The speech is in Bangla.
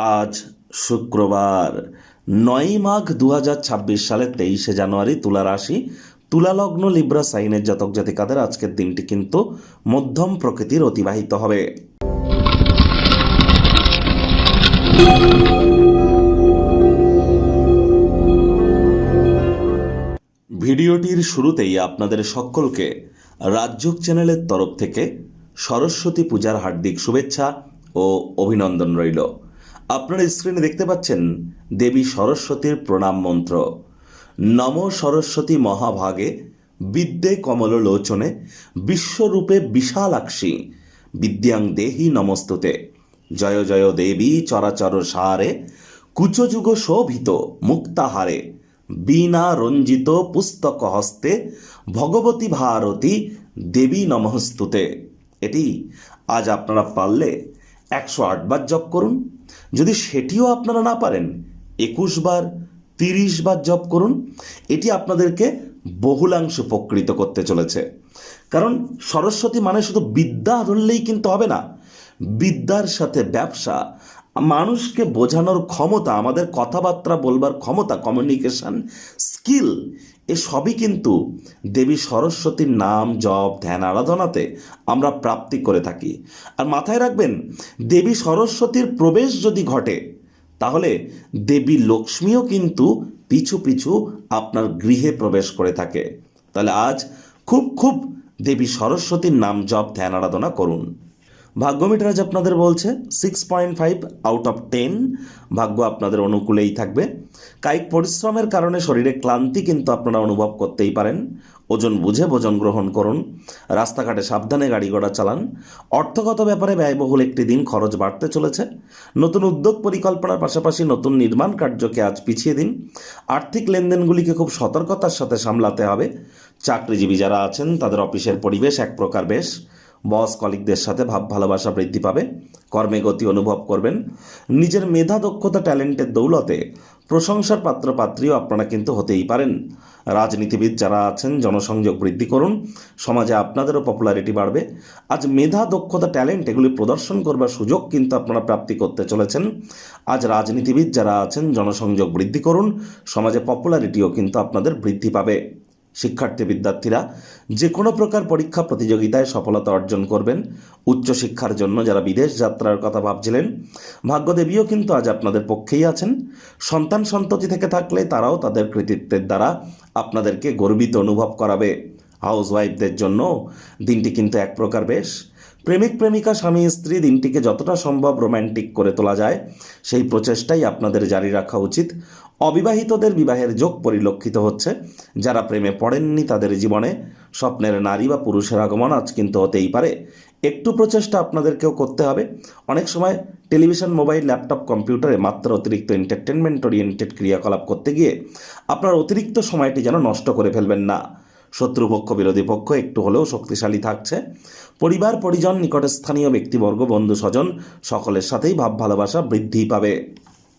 আজ শুক্রবার, নয়ই মাঘ দু হাজার ছাব্বিশ সালের তেইশে জানুয়ারি তুলা রাশি তুলালগ্ন লিব্রা, সাইনের জাতক জাতিকাদের আজকের দিনটি কিন্তু মধ্যম প্রকৃতির অতিবাহিত হবে। ভিডিওটির শুরুতেই আপনাদের সকলকে রাজযোগ চ্যানেলের তরফ থেকে সরস্বতী পূজার হার্দিক শুভেচ্ছা ও অভিনন্দন রইল। আপনারা স্ক্রিনে দেখতে পাচ্ছেন দেবী সরস্বতীর প্রণাম মন্ত্র। নম সরস্বতী মহাভাগে বিদ্যে কমল লোচনে বিশ্বরূপে বিশালাক্ষী বিদ্যাং দেহি নমস্তুতে। জয় জয় দেবী চরাচর সারে কুচযুগ শোভিত মুক্তাহারে বীণা রঞ্জিত পুস্তক হস্তে ভগবতী ভারতী দেবী নমস্তুতে। এটি আজ আপনারা পারলে একশো আটবার জপ করুন। যদি সেটিও আপনারা না পারেন, একুশ বার, তিরিশ বার জপ করুন, এটি আপনাদেরকে বহুলাংশ উপকৃত করতে চলেছে। কারণ সরস্বতী মানে শুধু বিদ্যা ধরলেই কিন্তু হবে না, বিদ্যার সাথে ব্যবসা মানুষকে বোঝানোর ক্ষমতা, আমাদের কথাবার্তা বলবার ক্ষমতা কমিউনিকেশন স্কিল এ সবই কিন্তু দেবী সরস্বতীর নাম, জপ, ধ্যান, আরাধনাতে আমরা প্রাপ্তি করে থাকি। আর মাথায় রাখবেন, দেবী সরস্বতীর প্রবেশ যদি ঘটে, তাহলে দেবী লক্ষ্মীও কিন্তু পিছু পিছু আপনার গৃহে প্রবেশ করে থাকে। তাহলে আজ খুব খুব দেবী সরস্বতীর নাম, জপ, ধ্যান, আরাধনা করুন। ভাগ্য মিটার আজ আপনাদের বলছে six point five out of ten ভাগ্য আপনাদের অনুকূলেই থাকবে। কায়িক পরিশ্রমের কারণে শরীরে ক্লান্তি কিন্তু আপনারা অনুভব করতেই পারেন। ওজন বুঝে ভোজন গ্রহণ করুন। রাস্তাঘাটে সাবধানে গাড়ি ঘোড়া চালান। অর্থগত ব্যাপারে ব্যয়বহুল একটি দিন খরচ বাড়তে চলেছে। নতুন উদ্যোগ পরিকল্পনার পাশাপাশি নতুন নির্মাণ কার্যকে আজ পিছিয়ে দিন। আর্থিক লেনদেনগুলিকে খুব সতর্কতার সাথে সামলাতে হবে। চাকরিজীবী যারা আছেন, তাদের অফিসের পরিবেশ এক প্রকার বেশ। বস কলিকদের সাথে ভাব ভালোবাসা বৃদ্ধি পাবে, কর্মে গতি অনুভব করবেন। নিজের মেধা, দক্ষতা, ট্যালেন্টের দৌলতে প্রশংসার পাত্র, পাত্রীও আপনারা কিন্তু হতেই পারেন। রাজনীতিবিদ যারা আছেন, জনসংযোগ বৃদ্ধি করুন। সমাজে আপনাদেরও পপুলারিটি বাড়বে। আজ মেধা, দক্ষতা, ট্যালেন্ট এগুলি প্রদর্শন করবার সুযোগ কিন্তু আপনারা প্রাপ্তি করতে চলেছেন। আজ রাজনীতিবিদ যারা আছেন, জনসংযোগ বৃদ্ধি করুন। সমাজে পপুলারিটিও কিন্তু আপনাদের বৃদ্ধি পাবে। শিক্ষার্থী বিদ্যার্থীরা যে কোনো প্রকার পরীক্ষা প্রতিযোগিতায় সফলতা অর্জন করবেন। উচ্চশিক্ষার জন্য যারা বিদেশ যাত্রার কথা ভাবছিলেন, ভাগ্যদেবীও কিন্তু আজ আপনাদের পক্ষেই আছেন। সন্তান সন্ততি থেকে থাকলে তারাও তাদের কৃতিত্বের দ্বারা আপনাদেরকে গর্বিত অনুভব করাবে। হাউসওয়াইফদের জন্য দিনটি কিন্তু এক প্রকার বেশ। প্রেমিক, প্রেমিকা, স্বামী, স্ত্রী দিনটিকে যতটা সম্ভব রোম্যান্টিক করে তোলা যায়, সেই প্রচেষ্টাই আপনাদের জারি রাখা উচিত। অবিবাহিতদের বিবাহের যোগ পরিলক্ষিত হচ্ছে। যারা প্রেমে পড়েননি তাদের জীবনে স্বপ্নের নারী বা পুরুষের আগমন আজ কিন্তু হতেই পারে। একটু প্রচেষ্টা আপনাদেরকেও করতে হবে। অনেক সময় টেলিভিশন, মোবাইল, ল্যাপটপ, কম্পিউটারে মাত্র অতিরিক্ত এন্টারটেনমেন্ট ওরিয়েন্টেড ক্রিয়াকলাপ করতে গিয়ে আপনার অতিরিক্ত সময়টি যেন নষ্ট করে ফেলবেন না। শত্রুপক্ষ বিরোধী পক্ষ একটু হলেও শক্তিশালী থাকছে। পরিবার, পরিজন, নিকটস্থানীয় ব্যক্তিবর্গ বন্ধু স্বজন সকলের সাথেই ভাব ভালোবাসা বৃদ্ধি পাবে।